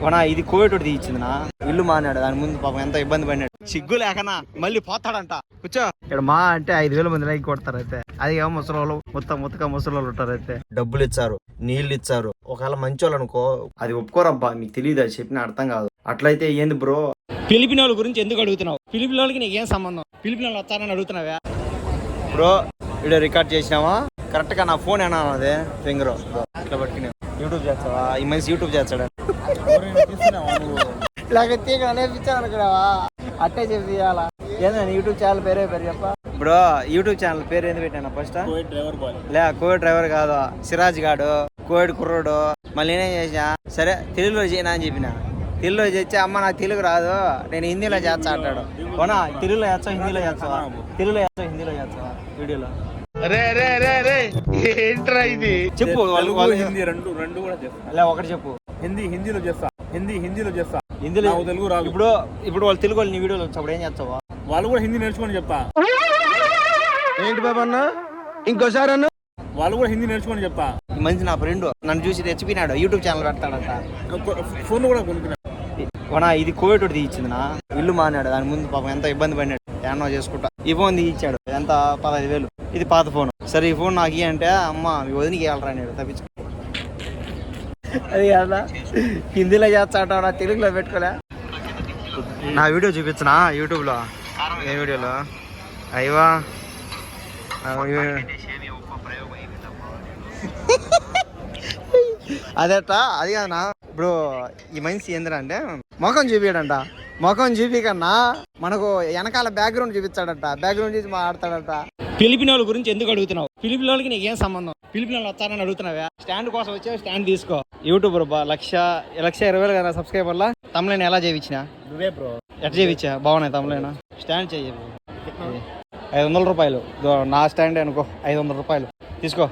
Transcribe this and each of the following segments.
కొనా ఇది కోవిడ్ తీయించింది నా ఇల్లు మానాడు దాని ముందు పాపం ఎంత ఇబ్బంది పడినాడు. సిగ్గు లేకనా మళ్ళీ పోతాడంట. కూర్చో. ఇక్కడ మా అంటే ఐదు వేల మంది లైక్ కొడతారు అయితే. అది ఏమో ముసలోళ్ళు మొత్తం మొత్తగా ముసలోళ్ళు ఉంటారు అయితే. డబ్బులు ఇచ్చారు నీళ్ళు ఇచ్చారు. ఒకవేళ మంచోళ్ళు అనుకో. అది ఒప్పుకోరబ్బా మీకు తెలియదు అది చెప్పిన అర్థం కాదు. అట్లయితే ఏంది బ్రో? ఫిలిపిన్ వాళ్ళ గురించి ఎందుకు అడుగుతున్నావు? ఫిలిపిన్ వాళ్ళకి నీకు ఏం సంబంధం? ఫిలిపిన్ వాళ్ళు వచ్చారని అడుగుతున్నావా? బ్రో వీడియో రికార్డ్ చేసినావా? కరెక్ట్గా నా ఫోన్ ఏనా అదే ఫింగర్ ఇట్లా పట్టుకుని. యూట్యూబ్ చేస్తావా? ఈ మనిషి యూట్యూబ్ చేస్తాడా? లేకపోతే ఇక్కడ నేర్పించాను అనుకున్నావా అట్టే చెప్పి తీయాలా ఏందా యూట్యూబ్ ఛానల్ పేరే పేరు చెప్ప బ్రో యూట్యూబ్ ఛానల్ పేరు ఏంది పెట్టాను ఫస్ట్ లే కోవిడ్ డ్రైవర్ కాదు సిరాజ్ గాడు కోవిడ్ కుర్రోడు మళ్ళీ నేనేం చేసా సరే తెలుగులో చేయనా అని చెప్పిన తెలుగులో చేస్తే అమ్మ నాకు తెలుగు రాదు నేను హిందీలో చేస్తా అంటాడు అవునా తెలుగులో చేస్తా హిందీలో చేస్తావా తెలుగులో చేస్తా హిందీలో చేస్తావా వీడియోలో రే రే రే రే ఏంట్రా ఇది చెప్పు వాళ్ళు- హిందీ రెండు రెండు కూడా చెప్పు లే ఒకటి చెప్పు హిందీ హిందీలో చేస్తా. హిందీ హిందీలో చేస్తా. హిందీలో నాకు తెలుగు రాదు. ఇప్పుడు ఇప్పుడు వాళ్ళు తెలుగు వాళ్ళు నీ వీడియోలో వచ్చినప్పుడు ఏం చేస్తావా? వాళ్ళు కూడా హిందీ నేర్చుకొని చెప్తా. ఏంటి బాబు అన్న? ఇంకోసారి అన్న? వాళ్ళు కూడా హిందీ నేర్చుకొని చెప్తా. ఈ మనిషి నా ఫ్రెండ్ నన్ను చూసి తెచ్చిపోయినాడు. యూట్యూబ్ ఛానల్ పెడతాడంట. ఫోన్ కూడా కొనుక్కున్నా. కొనా ఇది కోవిడ్ తీయించింది నా ఇల్లు మానాడు. దాని ముందు పాపం ఎంత ఇబ్బంది పడినాడు. ఏమన్నా చేసుకుంటా. ఈ ఫోన్ తీయించాడు. ఎంత? పదహైదు వేలు. ఇది పాత ఫోన్ సరే ఈ ఫోన్ నాకు ఇయ్యి అంటే అమ్మ మీ వదినికి వెళ్ళరా నేను తప్పించు అది కదా? హిందీలో చేస్తాడా తెలుగులో పెట్టుకోలే. నా వీడియో చూపించనా? యూట్యూబ్లో? ఏ వీడియోలో? అయ్యవా అదేట అది కాదనా? ఇప్పుడు ఈ మనిషి ఏందిరా అంటే ముఖం చూపించడంట ముఖం చూపికన్నా మనకు వెనకాల బ్యాక్గ్రౌండ్ చూపించాడట బ్యాక్గ్రౌండ్ చూసి మాట్లాడతాడట. ఫిలిపిన్ వాళ్ళ గురించి ఎందుకు అడుగుతున్నావు? ఫిలిపిన్ వాళ్ళకి నీకు ఏం సంబంధం? ఫిలిపిన్ వాళ్ళు వచ్చారని అడుగుతున్నావా? స్టాండ్ కోసం వచ్చే స్టాండ్ తీసుకో. యూట్యూబర్ బా లక్ష లక్ష ఇరవై వేలు కదా సబ్స్క్రైబర్లా తమ్లైన్ ఎలా చేయించిన? నువ్వే బ్రో ఎట్లా చేయించా? బాగున్నాయి తమ్లైన్ స్టాండ్ చేయి ఐదు వందల రూపాయలు. నా స్టాండ్ అనుకో ఐదు వందల రూపాయలు. తీసుకో.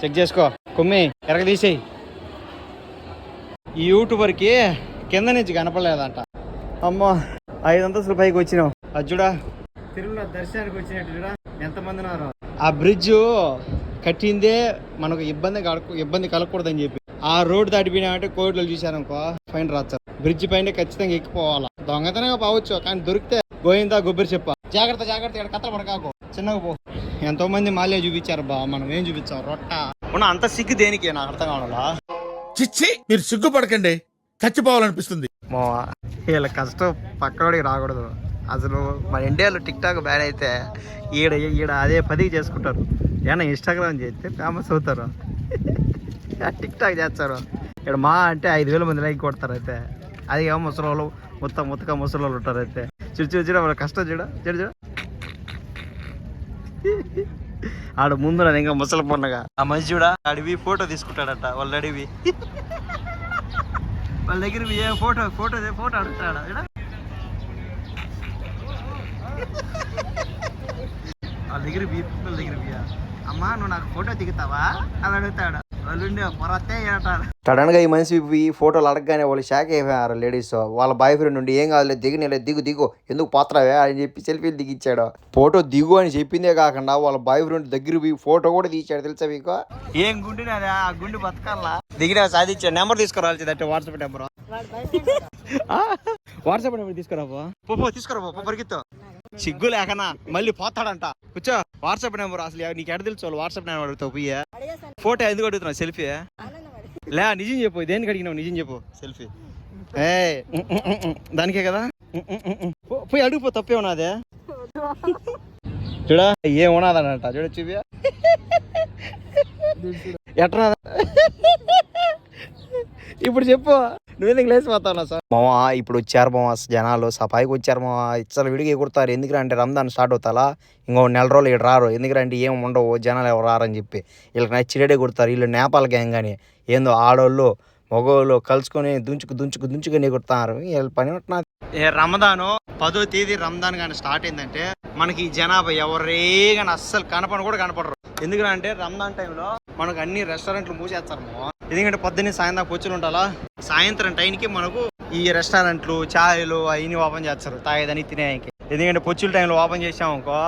చెక్ చేసుకో. కొమ్మి ఎరగ తీసేయి. ఈ యూట్యూబర్కి కింద నుంచి కనపడలేదంట. అమ్మో ఐదు వందల పైకి వచ్చినావు. అది చూడా తిరుమల దర్శనానికి వచ్చినట్టు చూడా ఎంతమంది ఉన్నారు. ఆ బ్రిడ్జ్ కట్టిందే మనకు ఇబ్బంది ఇబ్బంది కలగకూడదని చెప్పి. ఆ రోడ్ దాటిపోయినామంటే కోవిడ్లో చూశారనుకో ఫైన్ రాస్తారు బ్రిడ్జ్ పైన ఖచ్చితంగా ఎక్కిపోవాలా. దొంగతనంగా పోవచ్చు కానీ దొరికితే గోయిందా గొబ్బరి చెప్ప. జాగ్రత్త జాగ్రత్త ఇక్కడ కథలు పడకాకు. చిన్నగా పో. ఎంతో మంది మాల్యా చూపించారు బా మనం ఏం చూపించాం? రొట్ట. ఉన్న అంత సిగ్గు దేనికి? నాకు అర్థం కావాలా చిచ్చి మీరు సిగ్గుపడకండి. చచ్చిపోవాలనిపిస్తుంది. మా వీళ్ళ కష్టం పక్కడికి రాకూడదు. అసలు మన ఇండియాలో టిక్ టాక్ బ్యాన్ అయితే ఈడ ఈడ అదే పదికి చేసుకుంటారు. ఏమన్నా ఇన్స్టాగ్రామ్ చేస్తే ఫేమస్ అవుతారు. టిక్ టాక్ చేస్తారు. ఇక్కడ మా అంటే ఐదు వేల మంది లైక్ కొడతారు అయితే. అది ఏమో ముసలి వాళ్ళు మొత్తం మొత్తగా వాళ్ళు ఉంటారు అయితే. చూడు చూడు చూడ వాళ్ళ కష్టం చూడ చూడు చూడు. ఆడ ముందు ఇంకా ముసలి పొన్నగా ఆ మనిషి చూడ అడివి ఫోటో తీసుకుంటాడట వాళ్ళ అడివి. వాళ్ళ దగ్గర ఏ ఫోటో ఫోటో ఫోటో అడుగుతాడు? ఈడ? వాళ్ళ దగ్గర బీ వాళ్ళ దగ్గర బియ్య అమ్మా నువ్వు నాకు ఫోటో దిగుతావా? అని అడుగుతాడు. వాళ్ళు పొరతే సడన్గా ఈ మనిషి ఈ ఫోటోలు అడగగానే వాళ్ళు షాక్ అయిపోయారు లేడీస్. వాళ్ళ బాయ్ ఫ్రెండ్ ఉండి ఏం కాదులే దిగు నేను దిగు దిగు ఎందుకు పాత్రవే? అని చెప్పి సెల్ఫీలు దిగిచ్చాడు. ఫోటో దిగు అని చెప్పిందే కాకుండా వాళ్ళ బాయ్ ఫ్రెండ్ దగ్గర పోయి ఫోటో కూడా తీసాడు తెలుసా మీకు? ఏం గుండె ఆ గుండె బతకాలా? దిగిన సాధించాడు నెంబర్ తీసుకురావాల్సింది అంటే వాట్సాప్ నెంబర్. వాట్సాప్ నెంబర్ తీసుకురా పో. పరిగెత్తు. సిగ్గు లేకనా? మళ్ళీ పోతాడంట. కూర్చో వాట్సాప్ నెంబర్ అసలు నీకు ఎడ తెలుసు వాట్సాప్ నెంబర్ అడుగుతావు ఫోటో ఎందుకు అడుగుతున్నావు? సెల్ఫీ లే నిజం చెప్పు. దేనికి అడిగినావు? నిజం చెప్పు. సెల్ఫీ ఏ దానికే కదా? పోయి అడుగుపో తప్పే ఉన్నదే. చూడా ఏం ఉన్నదనంట. చూడ చూపి ఎట్రా? ఇప్పుడు చెప్పు. నువ్వెందుకు లేచిపోతావు సార్? మామ ఇప్పుడు వచ్చారు మామ జనాలు సఫాయికి వచ్చారు మామ ఇచ్చలు విడిగి ఎగురుతారు ఎందుకంటే అంటే రంజాన్ స్టార్ట్ అవుతాలా? ఇంకో నెల రోజులు ఇక్కడ రారు. ఎందుకంటే ఏం ఉండవు జనాలు ఎవరు రారని చెప్పి. వీళ్ళకి నచ్చిడేడే కొడతారు. వీళ్ళు నేపాల్ గ్యాంగ్ కానీ ఏందో ఆడోళ్ళు మగవాళ్ళు కలుసుకొని దుంచుకు దుంచుకు దుంచుకొని ఎగురుతారు వీళ్ళ పని ఉంటున్నది ఏ రమదాను పదో తేదీ రంజాన్ కానీ స్టార్ట్ అయిందంటే మనకి ఈ జనాభా ఎవరే కానీ అస్సలు కనపడను కూడా కనపడరు. ఎందుకంటే రంజాన్ టైంలో మనకు అన్ని రెస్టారెంట్లు మూసేస్తారు. ఎందుకంటే పొద్దున్నే సాయంత్రం కూర్చుని ఉండాలా? సాయంత్రం టైంకి మనకు ఈ రెస్టారెంట్లు ఛాయలు అవన్నీ ఓపెన్ చేస్తారు. తాగేదని తినేయకి ఎందుకంటే పొచ్చుల టైంలో ఓపెన్ చేసామనుకో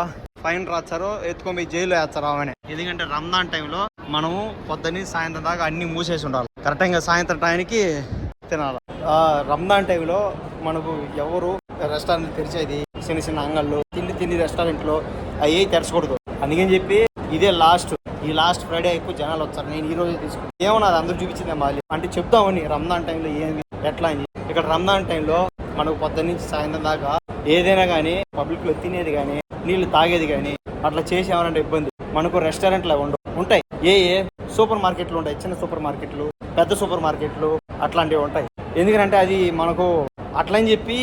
ఫైన్ రాస్తారు ఎత్తుకొని పోయి జైల్లో వేస్తారు ఆమెనే. ఎందుకంటే రంజాన్ టైంలో మనము పొద్దున్నే సాయంత్రం దాకా అన్ని మూసేసి ఉండాలి. కరెక్ట్గా సాయంత్రం టైంకి తినాలి. ఆ, రంజాన్ టైంలో మనకు ఎవరు రెస్టారెంట్ తెరిచేది? చిన్న చిన్న అంగళ్ళు తిండి తిండి రెస్టారెంట్లో అవి తెరచకూడదు. అందుకని చెప్పి ఇదే లాస్ట్. ఈ లాస్ట్ ఫ్రైడే ఎక్కువ జనాలు వస్తారు. నేను ఈ రోజే తీసుకున్నాను ఏమన్నా అది అందరూ చూపించింది మళ్ళీ అంటే చెప్తామని రంజాన్ టైంలో ఏమి ఎట్లా అని. ఇక్కడ రంజాన్ టైంలో మనకు పొద్దు నుంచి సాయంత్రం దాకా ఏదైనా కానీ పబ్లిక్లో తినేది కానీ నీళ్ళు తాగేది కానీ అట్లా చేసేవారంటే ఇబ్బంది. మనకు రెస్టారెంట్లు ఉండవు ఉంటాయి. ఏ ఏ సూపర్ మార్కెట్లు ఉంటాయి. చిన్న సూపర్ మార్కెట్లు పెద్ద సూపర్ మార్కెట్లు అట్లాంటివి ఉంటాయి. ఎందుకంటే అది మనకు అట్లని చెప్పి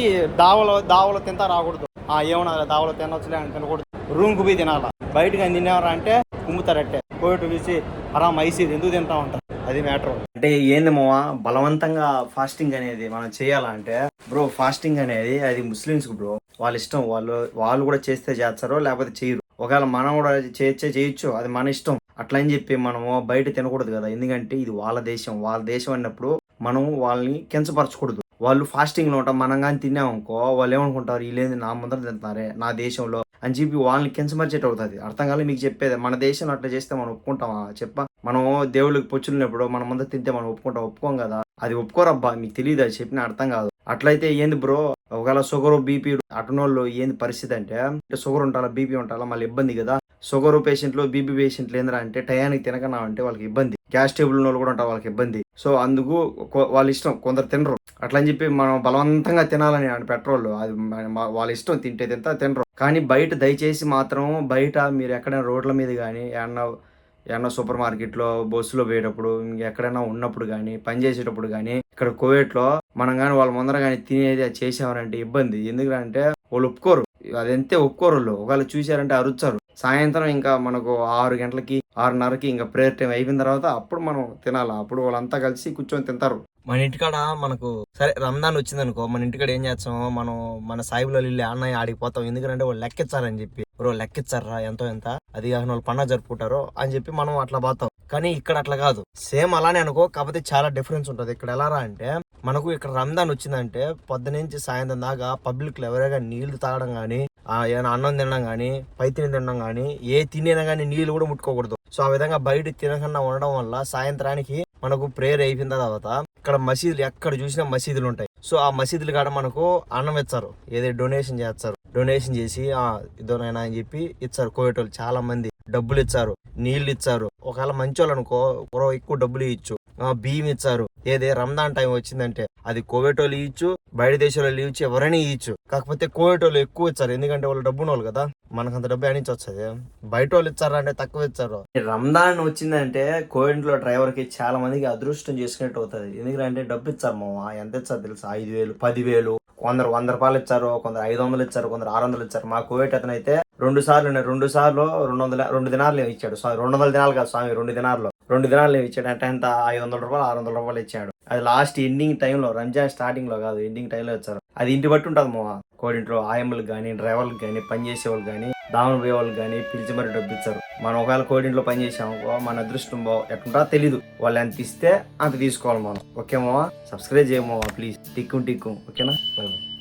దావలో దావలో తింటా రాకూడదు. ఆ ఏమన్నా దావలో తినొచ్చులే అని తినకూడదు. రూమ్కి పోయి తినాలా? బయటకు అని తినేవారా అంటే కుమ్ముతారట్టే. కోవిడ్ చూసి అరామ్ ఐసీ ఎందుకు తింటా ఉంటారు అది మ్యాటర్. అంటే ఏంది మావా బలవంతంగా ఫాస్టింగ్ అనేది మనం చేయాలంటే బ్రో ఫాస్టింగ్ అనేది అది ముస్లిమ్స్ బ్రో వాళ్ళ ఇష్టం. వాళ్ళు వాళ్ళు కూడా చేస్తే చేస్తారో లేకపోతే చేయరు. ఒకవేళ మనం కూడా చేయొచ్చే చేయొచ్చు అది మన ఇష్టం. అట్లా అని చెప్పి మనము బయట తినకూడదు కదా. ఎందుకంటే ఇది వాళ్ళ దేశం. వాళ్ళ దేశం అన్నప్పుడు మనం వాళ్ళని కించపరచకూడదు. వాళ్ళు ఫాస్టింగ్లో ఉంటాం మనం కానీ తిన్నామనుకో వాళ్ళు ఏమనుకుంటారు వీళ్ళేంది నా ముందర తింటున్నారే నా దేశంలో అని చెప్పి వాళ్ళని కించమర్చేట అవుతుంది. అర్థం కాలే మీకు చెప్పేది. మన దేశంలో అట్లా చేస్తే మనం ఒప్పుకుంటామా? చెప్ప. మనం దేవుళ్ళకి పొచ్చులున్నప్పుడు మన ముందర తింటే మనం ఒప్పుకుంటాం ఒప్పుకోం కదా? అది ఒప్పుకోరబ్బా మీకు తెలియదు అది చెప్పిన అర్థం కాదు. అట్లయితే ఏంది బ్రో ఒకవేళ షుగర్ బీపీ అటునోళ్ళు ఏంది పరిస్థితి అంటే షుగర్ ఉంటాలా బీపీ ఉంటాలా మళ్ళీ ఇబ్బంది కదా? షుగర్ పేషెంట్లు బీపీ పేషెంట్లు ఏంద్రా అంటే టయానికి తినకనా అంటే వాళ్ళకి ఇబ్బంది. గ్యాస్ టేబుల్ ఉన్న వాళ్ళు కూడా ఉంటారు వాళ్ళకి ఇబ్బంది. సో అందుకు వాళ్ళ ఇష్టం కొందరు తినరు. అట్లా అని చెప్పి మనం బలవంతంగా తినాలని పెట్రోల్. అది వాళ్ళ ఇష్టం తింటే తింటా తినరు. కానీ బయట దయచేసి మాత్రం బయట మీరు ఎక్కడైనా రోడ్ల మీద కానీ ఏమన్నా ఏమన్నా సూపర్ మార్కెట్లో బస్సులో పోయేటప్పుడు ఎక్కడైనా ఉన్నప్పుడు కానీ పని చేసేటప్పుడు కానీ ఇక్కడ కోవిడ్లో మనం కానీ వాళ్ళ ముందర కానీ తినేది చేసామనంటే ఇబ్బంది. ఎందుకంటే వాళ్ళు ఒప్పుకోరు. అదంతే ఒప్పుకోరు ఒకళ్ళు ఒకవేళ చూసారంటే అరుచారు. సాయంత్రం ఇంకా మనకు ఆరు గంటలకి ఆరున్నరకి ఇంకా ప్రేయర్ టైం అయిపోయిన తర్వాత అప్పుడు మనం తినాలి? అప్పుడు వాళ్ళంతా కలిసి కూర్చొని తింటారు. మన ఇంటికాడ మనకు సరే రంజాన్ వచ్చింది అనుకో మన ఇంటికాడ ఏం చేస్తాం? మనం మన సాయిబులో వెళ్ళి అన్నయ్య ఆడికి పోతాం. ఎందుకంటే వాళ్ళు లెక్కించారని చెప్పి. బ్రో లెక్కించారా ఎంతో ఎంత? అది వాళ్ళు పండగ జరుపుకుంటారో? అని చెప్పి మనం అట్లా పోతాం. కానీ ఇక్కడ అట్లా కాదు. సేమ్ అలానే అనుకో కాకపోతే చాలా డిఫరెన్స్ ఉంటుంది. ఇక్కడ ఎలా రా అంటే మనకు ఇక్కడ రంజాన్ వచ్చిందంటే పొద్దు నుంచి సాయంత్రం దాకా పబ్లిక్లో ఎవరైనా నీళ్ళు తాగడం కానీ ఏమైనా అన్నం తినడం కానీ పైతిని తినడం కానీ ఏ తినేనా కానీ నీళ్ళు కూడా ముట్టుకోకూడదు. సో ఆ విధంగా బయట తినకుండా ఉండడం వల్ల సాయంత్రానికి మనకు ప్రేయర్ అయిపోయిన తర్వాత ఇక్కడ మసీదులు ఎక్కడ చూసినా మసీదులు ఉంటాయి. సో ఆ మసీదులు కాడ మనకు అన్నం ఇస్తారు. ఏదో డొనేషన్ చేస్తారు. డొనేషన్ చేసి ఆ ఇదోనైనా అని చెప్పి ఇస్తారు కోయేటోళ్ళు చాలా మంది డబ్బులు ఇచ్చారు నీళ్ళు ఇచ్చారు ఒకవేళ మంచోళ్ళు అనుకో ఒకరో ఎక్కువ డబ్బులు ఇచ్చు బియ్యం ఇచ్చారు ఏదే రంజాన్ టైం వచ్చిందంటే అది కోవిడ్ వాళ్ళు ఇచ్చు బయట దేశాల్లో ఇచ్చు ఎవరైనా ఇచ్చు కాకపోతే కోవేటోళ్ళు ఎక్కువ ఇచ్చారు. ఎందుకంటే వాళ్ళు డబ్బు వాళ్ళు కదా. మనకు అంత డబ్బు అనించి వచ్చేది బయట వాళ్ళు ఇచ్చారా అంటే తక్కువ ఇచ్చారు. రంజాన్ వచ్చిందంటే కోవిడ్లో డ్రైవర్కి చాలా మందికి అదృష్టం చేసుకున్నట్టు అవుతుంది. ఎందుకంటే డబ్బు ఇచ్చారు మా ఎంత ఇచ్చారు తెలుసా? ఐదు వేలు పదివేలు కొందరు వంద రూపాయలు ఇచ్చారు కొందరు ఐదు వందలు ఇచ్చారు కొందరు ఆరు వందలు ఇచ్చారు. మా కోవిడ్ అతనైతే రెండు సార్లు ఉన్నాయి. రెండు సార్లు రెండు వందల రెండు దినాలు ఇచ్చాడు. స్వామి రెండు వందల దినాలు కాదు స్వామి రెండు దినాల్లో రెండు దినాలు ఇచ్చాడు అంటే ఎంత? ఐదు వందల రూపాయలు ఆరు వందల రూపాయలు ఇచ్చాడు. అది లాస్ట్ ఎండింగ్ టైంలో రంజాన్ స్టార్టింగ్లో కాదు ఎండింగ్ టైంలో ఇచ్చారు. అది ఇంటి బట్టి ఉంటుంది మా కోడింట్లో ఆయమ్మలకు కానీ డ్రైవర్లకు కానీ పని చేసే వాళ్ళు కానీ దావన పోయే వాళ్ళు కానీ పిలిచి మరి డబ్బు ఇచ్చారు. మనం ఒకవేళ కోడింట్లో పనిచేసాము మన అదృష్టం బా ఎట్లుంటా తెలీదు. వాళ్ళు ఎంత ఇస్తే అంత తీసుకోవాలి మనం. ఓకే మావా? సబ్స్క్రైబ్ చేయమో ప్లీజ్ టిక్కు టిక్కు. ఓకేనా? Bye bye